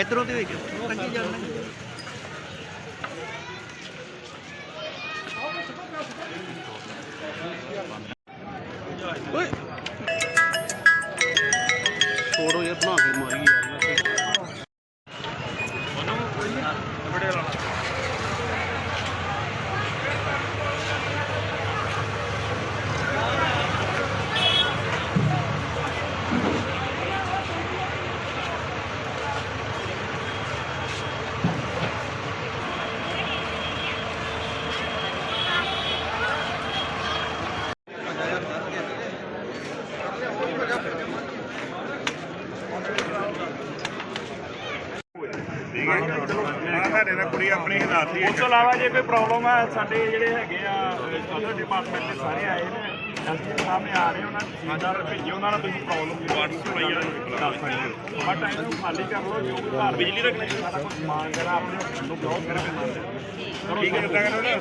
ਇਧਰੋਂ ਦੇ ਵਿੱਚ ਟੰਗੀ ਜਾਂਦੇ ਓਏ ਛੋੜੋ ਯਾਰ ਬਣਾ ਕੇ ਮਾਰੀ ਯਾਰ। ਠੀਕ ਹੈ ਆ ਸਾਡੇ ਨਾਲ ਕੁੜੀ ਆਪਣੀ ਹਿਦਾਇਤੀ ਉਸ ਤੋਂ ਇਲਾਵਾ ਜੇ ਕੋਈ ਪ੍ਰੋਬਲਮ ਹੈ ਸਾਡੇ ਜਿਹੜੇ ਹੈਗੇ ਆ ਅਦਰ ਡਿਪਾਰਟਮੈਂਟ ਦੇ ਸਾਰੇ ਆਏ ਨੇ ਆ ਰਹੇ ਉਹਨਾਂ ਨੂੰ ਤਹਿਸੀਲਦਾਰ ਭੇਜਿਓ ਉਹਨਾਂ ਨਾਲ ਤੁਸੀਂ ਪ੍ਰੋਬਲਮ ਦੀ ਵਾਟਰ ਸਪਲਾਈ ਵਾਲਾ ਦੱਸ ਸਕਦੇ ਹੋ ਬਟ ਇਹਨੂੰ ਖਾਲੀ ਕਰ ਲਓ ਜੋ ਵੀ ਘਰ ਬਿਜਲੀ ਰੱਖਣੀ। ਸਾਰਾ ਕੁਝ ਸਮਾਨ ਜਿਹੜਾ ਆਪਣੇ ਨੂੰ ਬਲੌਕ ਕਰਕੇ ਠੀਕ ਹੈ ਇਦਾਂ ਕਰੋ ਨਾ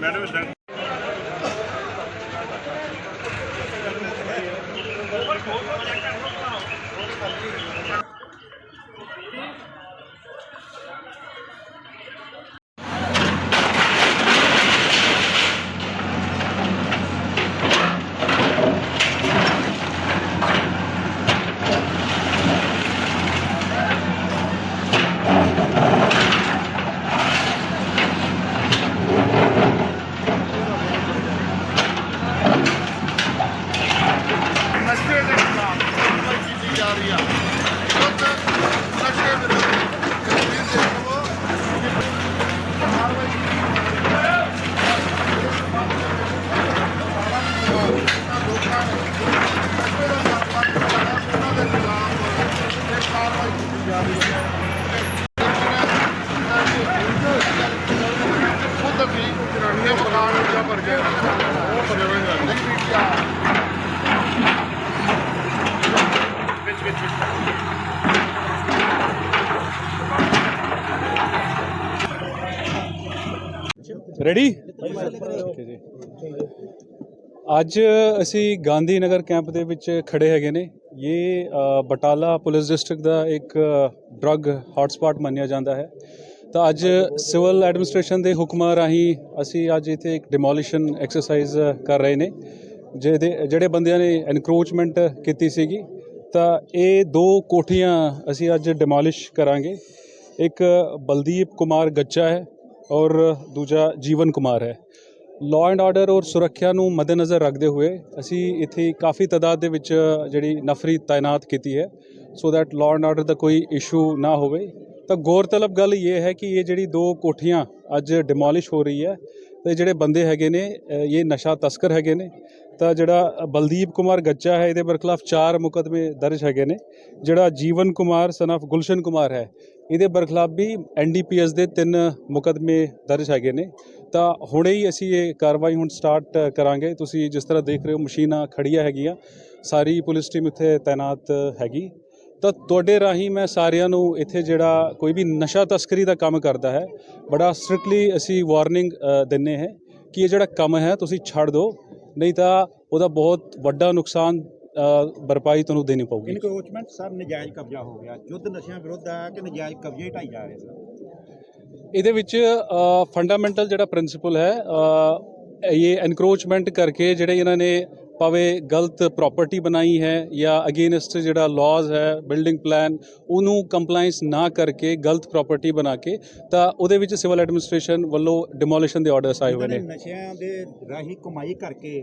ਮੈਡਮ ਇਦਾਂ ਨਸ਼ੇ ਦੇ ਖਿਲਾਫ ਮੁਕੰਮਲ ਕੀਤੀ ਜਾ ਰਹੀ ਆ ਨਸ਼ੇ ਵਿਰੁੱਧ ਕਸ਼ਮੀਰ ਦੇ ਲੋਕਾਂ ਕਾਰਵਾਈ ਕੀਤੀ ਜਾ ਰਹੀ ਹੈ ਖੁਦ ਵੀ ਇਹ ਮਕਾਨ ਜਾਂ ਭਰ ਗਏ ਉਹ ਪਰਿਵਾਰ ਦਾ ਨਹੀਂ ਪੀਟਿਆ ਰੈਡੀ ਅੱਜ ਅਸੀਂ ਗਾਂਧੀ ਨਗਰ ਕੈਂਪ ਦੇ ਵਿੱਚ ਖੜੇ ਹੈਗੇ ਨੇ। ਇਹ ਬਟਾਲਾ ਪੁਲਿਸ ਡਿਸਟ੍ਰਿਕਟ ਦਾ ਇੱਕ ਡਰੱਗ ਹੌਟਸਪੌਟ ਮੰਨਿਆ ਜਾਂਦਾ ਹੈ। ਤਾਂ ਅੱਜ ਸਿਵਲ ਐਡਮਿਨਿਸਟ੍ਰੇਸ਼ਨ ਦੇ ਹੁਕਮਾਂ ਰਾਹੀਂ ਅਸੀਂ ਅੱਜ ਇੱਥੇ ਇੱਕ ਡਿਮੋਲੀਸ਼ਨ ਐਕਸਰਸਾਈਜ਼ ਕਰ ਰਹੇ ਨੇ, ਜਿਹਦੇ, ਜਿਹੜੇ ਬੰਦਿਆਂ ਨੇ ਐਨਕਰੋਚਮੈਂਟ ਕੀਤੀ ਸੀਗੀ। ਤਾਂ ਇਹ ਦੋ ਕੋਠੀਆਂ ਅਸੀਂ ਅੱਜ ਡਿਮੋਲਿਸ਼ ਕਰਾਂਗੇ। ਇੱਕ ਬਲਦੀਪ ਕੁਮਾਰ ਗੱਚਾ ਹੈ ਔਰ ਦੂਜਾ ਜੀਵਨ ਕੁਮਾਰ ਹੈ। ਲਾਅ ਐਂਡ ਆਰਡਰ ਔਰ ਸੁਰੱਖਿਆ ਨੂੰ ਮੱਦੇਨਜ਼ਰ ਰੱਖਦੇ ਹੋਏ ਅਸੀਂ ਇੱਥੇ ਕਾਫੀ ਤਾਦਾਦ ਦੇ ਵਿੱਚ ਜਿਹੜੀ ਨਫਰੀ ਤਾਇਨਾਤ ਕੀਤੀ ਹੈ। So that law and order ਦਾ ਕੋਈ ਇਸ਼ੂ ਨਾ ਹੋਵੇ। ਤਾਂ ਗੌਰਤਲਬ ਗੱਲ ਇਹ ਹੈ ਕਿ ਇਹ ਜਿਹੜੀ ਦੋ ਕੋਠੀਆਂ ਅੱਜ ਡਿਮੋਲਿਸ਼ ਹੋ ਰਹੀ ਹੈ ਤੇ ਜਿਹੜੇ ਬੰਦੇ ਹੈਗੇ ਨੇ ਇਹ ਨਸ਼ਾ ਤਸਕਰ ਹੈਗੇ ਨੇ, ਤਾਂ ਜਿਹੜਾ ਬਲਦੀਪ ਕੁਮਾਰ ਗੱਚਾ ਹੈ, ਇਹਦੇ ਬਰਖਲਾਫ ਚਾਰ ਮੁਕਦਮੇ ਦਰਜ ਹੈਗੇ ਨੇ। ਜਿਹੜਾ ਜੀਵਨ ਕੁਮਾਰ ਸਨ of ਗੁਲਸ਼ਨ ਕੁਮਾਰ ਹੈ, ਇਹਦੇ ਬਰਖਲਾਫ ਵੀ ਐਨਡੀਪੀਐਸ ਦੇ ਤਿੰਨ ਮੁਕਦਮੇ ਦਰਜ ਹੈਗੇ ਨੇ। ਤਾਂ ਹੁਣੇ ਹੀ ਅਸੀਂ ਇਹ ਕਾਰਵਾਈ ਹੁਣ ਸਟਾਰਟ ਕਰਾਂਗੇ। ਤੁਸੀਂ ਜਿਸ ਤਰ੍ਹਾਂ ਦੇਖ ਰਹੇ ਹੋ, ਮਸ਼ੀਨਾਂ ਖੜੀਆਂ ਹੈਗੀਆਂ। ਸਾਰੀ ਪੁਲਿਸ ਟੀਮ ਇੱਥੇ ਤਾਇਨਾਤ ਹੈਗੀ। ਤਾਂ ਤੁਹਾਡੇ ਰਾਹੀਂ ਮੈਂ ਸਾਰਿਆਂ ਨੂੰ ਇੱਥੇ ਜਿਹੜਾ ਕੋਈ ਵੀ ਨਸ਼ਾ ਤਸਕਰੀ ਦਾ ਕੰਮ ਕਰਦਾ ਹੈ ਬੜਾ ਸਟ੍ਰਿਕਟਲੀ ਅਸੀਂ ਵਾਰਨਿੰਗ ਦਿੰਨੇ ਹੈ ਕਿ ਇਹ ਜਿਹੜਾ ਕੰਮ ਹੈ ਤੁਸੀਂ ਛੱਡ ਦਿਓ ਨਹੀਂ ਤਾਂ ਉਹਦਾ ਬਹੁਤ ਵੱਡਾ ਨੁਕਸਾਨ ਅ, ਭਰਪਾਈ ਤੁਹਾਨੂੰ ਦੇਣੀ ਪਊਗੀ। ਇਨਕਰੋਚਮੈਂਟ ਸਰ ਨਜਾਇਜ਼ ਕਬਜ਼ਾ ਹੋ ਗਿਆ। ਯੁੱਧ ਨਸ਼ਿਆਂ ਵਿਰੁੱਧ ਆ ਕਿ ਨਜਾਇਜ਼ ਕਬਜ਼ੇ ਢਾਈ ਜਾ ਰਹੇ ਸਰ? ਇਹਦੇ ਵਿੱਚ ਫੰਡਾਮੈਂਟਲ ਜਿਹੜਾ ਪ੍ਰਿੰਸੀਪਲ ਹੈ ਇਹ ਐਨਕਰੋਚਮੈਂਟ ਕਰਕੇ ਜਿਹੜੇ ਇਹਨਾਂ ਨੇ ਭਾਵੇਂ ਗਲਤ ਪ੍ਰਾਪਰਟੀ ਬਣਾਈ ਹੈ ਜਾਂ ਅਗੇਨਸਟ ਜਿਹੜਾ ਲਾਜ਼ ਹੈ ਬਿਲਡਿੰਗ ਪਲਾਨ ਉਹਨੂੰ ਕੰਪਲਾਈਂਸ ਨਾ ਕਰਕੇ ਗਲਤ ਪ੍ਰਾਪਰਟੀ ਬਣਾ ਕੇ, ਤਾਂ ਉਹਦੇ ਵਿੱਚ ਸਿਵਲ ਐਡਮਿਨਿਸਟ੍ਰੇਸ਼ਨ ਵੱਲੋਂ ਡਿਮੋਲੀਸ਼ਨ ਦੇ ਆਰਡਰਸ ਆਏ ਹੋਏ ਨੇ। ਨਸ਼ਿਆਂ ਦੇ ਰਾਹੀਂ ਕਮਾਈ ਕਰਕੇ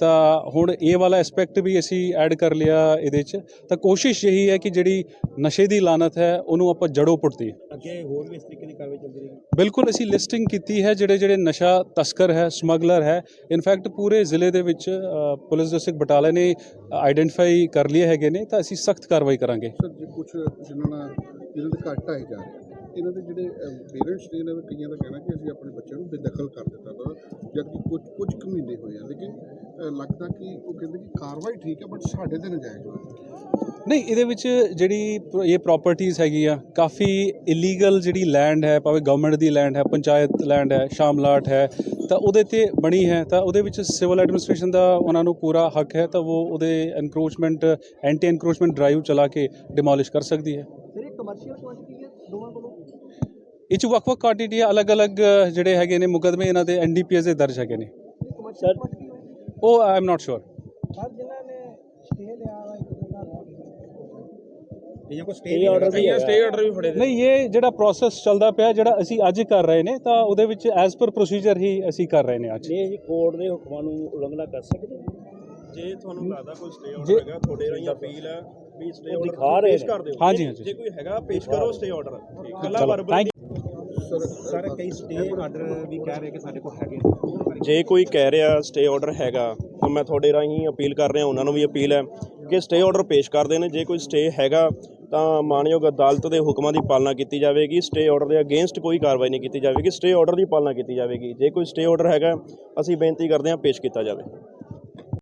ਤਾਂ ਹੁਣ ਇਹ ਵਾਲਾ ਐਸਪੈਕਟ ਵੀ ਅਸੀਂ ਐਡ ਕਰ ਲਿਆ ਇਹਦੇ 'ਚ। ਤਾਂ ਕੋਸ਼ਿਸ਼ ਇਹੀ ਹੈ ਕਿ ਜਿਹੜੀ ਨਸ਼ੇ ਦੀ ਲਾਨਤ ਹੈ ਉਹਨੂੰ ਆਪਾਂ ਜੜੋਂ ਪੁੱਟਦੀ ਅੱਗੇ ਹੋਰ ਵੀ ਇਸ ਤਰੀਕੇ ਦੀ ਕਾਰਵਾਈ ਚੱਲਦੀ ਰਹੇਗੀ? ਬਿਲਕੁਲ ਅਸੀਂ ਲਿਸਟਿੰਗ ਕੀਤੀ ਹੈ ਜਿਹੜੇ ਜਿਹੜੇ ਨਸ਼ਾ ਤਸਕਰ ਹੈ ਸਮਗਲਰ ਹੈ। ਇਨਫੈਕਟ ਪੂਰੇ ਜ਼ਿਲ੍ਹੇ ਦੇ ਵਿੱਚ ਪੁਲਿਸ ਡਿਸਟ੍ਰਿਕਟ ਬਟਾਲਾ ਨੇ ਆਈਡੈਂਟੀਫਾਈ ਕਰ ਲਏ ਹੈਗੇ ਨੇ ਤਾਂ ਅਸੀਂ ਸਖਤ ਕਾਰਵਾਈ ਕਰਾਂਗੇ। ਸਰ ਜੀ ਕੁਝ ਜਿਨ੍ਹਾਂ ਨਾਲ ਜਿਹਨਾਂ ਦੇ ਘੱਟ ਆਏ ਜਾ ਰਹੇ ਇਹਨਾਂ ਦੇ ਜਿਹੜੇ ਪੇਰੈਂਟਸ ਨੇ ਇਹਨਾਂ ਦਾ ਕਈਆਂ ਦਾ ਕਹਿਣਾ ਕਿ ਅਸੀਂ ਆਪਣੇ ਬੱਚਿਆਂ ਨੂੰ ਬੇਦਖਲ ਕਰ ਦਿੱਤਾ ਤਾਂ ਜਦ ਕਿ ਕੁਝ ਕੁਝ ਕੁ ਮਹੀਨੇ ਹੋਏ ਆ ਲੇਕਿਨ ਲੱਗਦਾ ਕਿ ਉਹ ਕਹਿੰਦੇ ਕਿ ਕਾਰਵਾਈ ਠੀਕ ਹੈ ਬਟ ਸਾਡੇ ਤੇ ਨਜਾਇਜ਼ ਨਹੀਂ ਇਹਦੇ ਵਿੱਚ ਜਿਹੜੀ ਇਹ ਪ੍ਰਾਪਰਟੀਆਂ ਹੈਗੀਆਂ ਕਾਫੀ ਇਲੀਗਲ ਜਿਹੜੀ ਲੈਂਡ ਹੈ ਭਾਵੇਂ ਗਵਰਨਮੈਂਟ ਦੀ ਲੈਂਡ ਹੈ ਪੰਚਾਇਤ ਲੈਂਡ ਹੈ ਸ਼ਾਮਲਾਟ ਹੈ ਤਾਂ ਉਹਦੇ ਤੇ ਬਣੀ ਹੈ ਤਾਂ ਉਹਦੇ ਵਿੱਚ ਸਿਵਲ ਐਡਮਿਨਿਸਟ੍ਰੇਸ਼ਨ ਦਾ ਉਹਨਾਂ ਨੂੰ ਪੂਰਾ ਹੱਕ ਹੈ ਤਾਂ ਉਹ ਉਹਦੇ ਐਨਕਰੋਚਮੈਂਟ ਐਂਟੀ ਐਨਕਰੋਚਮੈਂਟ ਡਰਾਈਵ ਚਲਾ ਕੇ ਡਿਮੋਲਿਸ਼ ਕਰ ਸਕਦੀ ਹੈ। ਸਰ ਇਹ ਕਮਰਸ਼ੀਅਲ ਕੁਆਂਟੀਟੀ ਹੈ ਦੋਵਾਂ ਕੋਲੋਂ? ਇਹ 'ਚ ਵੱਖ-ਵੱਖ ਕੁਆਂਟੀਟੀ ਅਲੱਗ-ਅਲੱਗ ਜਿਹੜੇ ਹੈਗੇ ਨੇ ਮੁਕਦਮੇ ਇਹਨਾਂ ਦੇ ਐਨਡੀਪੀਐਸ ਦੇ ਦਰਜ ਹੈਗੇ ਨੇ। ਉਹ I am not sure sir ਜਿਨ੍ਹਾਂ ਨੇ ਸਟੇ ਲਿਆ ਵਾ ਇੱਕ ਦੋ ਘਰ ਇਹ ਕੋਈ ਸਟੇ ਆਰਡਰ ਵੀ ਸਟੇ ਆਰਡਰ ਵੀ ਫੜੇ ਨਹੀਂ ਇਹ ਜਿਹੜਾ ਪ੍ਰੋਸੈਸ ਚੱਲਦਾ ਪਿਆ ਜਿਹੜਾ ਅਸੀਂ ਅੱਜ ਕਰ ਰਹੇ ਨੇ ਤਾਂ ਉਹਦੇ ਵਿੱਚ ਐਜ਼ ਪਰ ਪ੍ਰੋਸੀਜਰ ਹੀ ਅਸੀਂ ਕਰ ਰਹੇ ਨੇ ਅੱਜ। ਇਹ ਜੀ ਕੋਰਟ ਦੇ ਹੁਕਮਾਂ ਨੂੰ ਉਲੰਘਣਾ ਕਰ ਸਕਦੇ? ਜੇ ਤੁਹਾਨੂੰ ਲੱਗਦਾ ਕੋਈ ਸਟੇ ਆਰਡਰ ਹੈਗਾ ਤੁਹਾਡੇ ਰਾਹੀਂ ਅਪੀਲ ਹੈ ਵੀ ਸਟੇ ਆਰਡਰ ਪੇਸ਼। ਕਰ ਦਿਓ। ਹਾਂਜੀ, ਹਾਂਜੀ। ਜੇ ਕੋਈ ਹੈਗਾ ਪੇਸ਼ ਕਰੋ ਸਟੇ ਆਰਡਰ ਕੱਲਾ ਚਲੋ ਵਰਬਲ ਥੈਂਕ ਸਰ ਕਈ ਸਟੇ ਆਰਡਰ ਵੀ ਕਹਿ ਰਹੇ ਕਿ ਸਾਡੇ ਕੋਲ ਹੈਗੇ ਜੇ ਕੋਈ ਕਹਿ ਰਿਹਾ ਸਟੇ ਆਰਡਰ ਹੈਗਾ, ਤਾਂ ਮੈਂ ਤੁਹਾਡੇ ਰਾਹੀਂ ਅਪੀਲ ਕਰ ਰਿਹਾ, ਉਹਨਾਂ ਨੂੰ ਵੀ ਅਪੀਲ ਹੈ ਕਿ ਸਟੇ ਆਰਡਰ ਪੇਸ਼ ਕਰਦੇ ਨੇ ਜੇ ਕੋਈ ਸਟੇ ਹੈਗਾ, ਤਾਂ ਮਾਨਯੋਗ ਅਦਾਲਤ ਦੇ ਹੁਕਮਾਂ ਦੀ ਪਾਲਣਾ ਕੀਤੀ ਜਾਵੇਗੀ। ਸਟੇ ਆਰਡਰ ਦੇ ਅਗੇਂਸਟ ਕੋਈ ਕਾਰਵਾਈ ਨਹੀਂ ਕੀਤੀ ਜਾਵੇਗੀ। ਸਟੇ ਆਰਡਰ ਦੀ ਪਾਲਣਾ ਕੀਤੀ ਜਾਵੇਗੀ। ਜੇ ਕੋਈ ਸਟੇ ਆਰਡਰ ਹੈਗਾ, ਅਸੀਂ ਬੇਨਤੀ ਕਰਦੇ ਹਾਂ ਪੇਸ਼ ਕੀਤਾ ਜਾਵੇ।